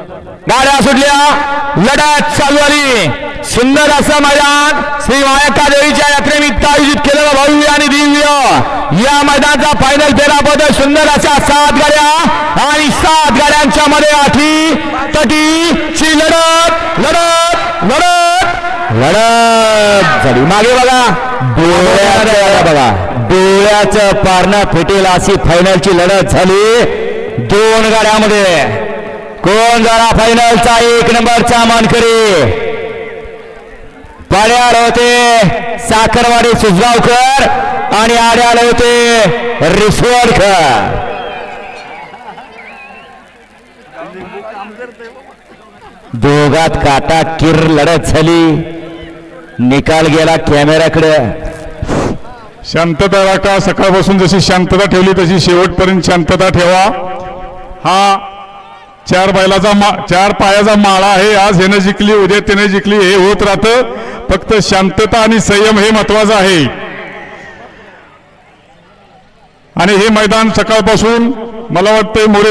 गाड्या सुटल्या. लढत चालू आली. सुंदर असं मैदान श्री मायका देवीच्या यात्रेनिमित्त आयोजित केलेलं भव्य आणि दिव्य या मैदानाचा फायनल फेराबद्दल सुंदर अशा सात गाड्या आणि सात गाड्यांच्या मध्ये आठी तटीची लढत लढत लढत लढत. झाली मागे बघा. डोळ्याचं बघा. डोळ्याचं पारणं फिटेल अशी फायनलची लढत झाली. दोन गाड्यामध्ये कोण जरा फायनलचा एक नंबरचा मानकरी. पाड्याला होते साखरवाडी सुजगावकर आणि आड्याला होते रिसवडकर दोघात काटा किर लढत झाली. निकाल गेला कॅमेऱ्याकडे. शांतता राखा. सकाळपासून जशी शांतता ठेवली तशी शेवटपर्यंत शांतता ठेवा. हा चार बैलाचा मा चार पायाचा माळा आहे. आज ह्यानं जिंकली उद्या त्याने जिंकली हे होत राहतं. फक्त शांतता आणि संयम हे महत्वाचं आहे. आणि हे मैदान सकाळपासून मला वाटतंय मोरे